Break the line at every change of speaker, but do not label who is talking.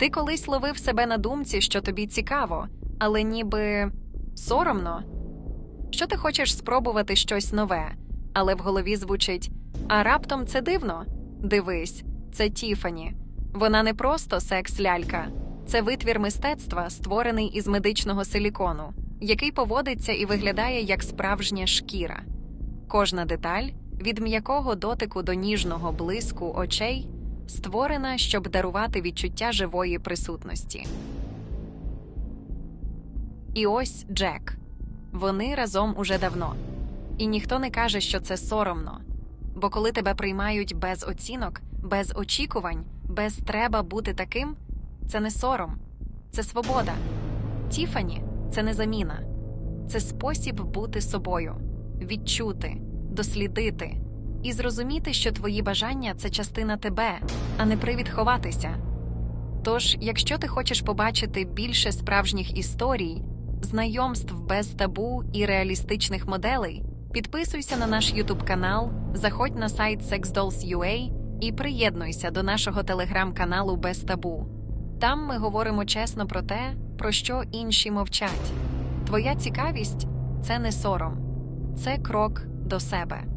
Ти колись ловив себе на думці, що тобі цікаво, але ніби соромно. Що ти хочеш спробувати щось нове, але в голові звучить: а раптом це дивно? Дивись, це Тіфані. Вона не просто секс-лялька, це витвір мистецтва, створений із медичного силікону, який поводиться і виглядає як справжня шкіра. Кожна деталь, від м'якого дотику до ніжного блиску очей, створена, щоб дарувати відчуття живої присутності. І ось Джек. Вони разом уже давно. І ніхто не каже, що це соромно. Бо коли тебе приймають без оцінок, без очікувань, без треба бути таким, це не сором, це свобода. Тіфані це не заміна, це спосіб бути собою, відчути, дослідити і зрозуміти, що твої бажання це частина тебе, а не привід ховатися. Тож, якщо ти хочеш побачити більше справжніх історій, знайомств без табу і реалістичних моделей, підписуйся на наш YouTube канал, заходь на сайт SexDolls.ua і приєднуйся до нашого телеграм-каналу без табу. Там ми говоримо чесно про те, про що інші мовчать. Твоя цікавість це не сором, це крок до себе.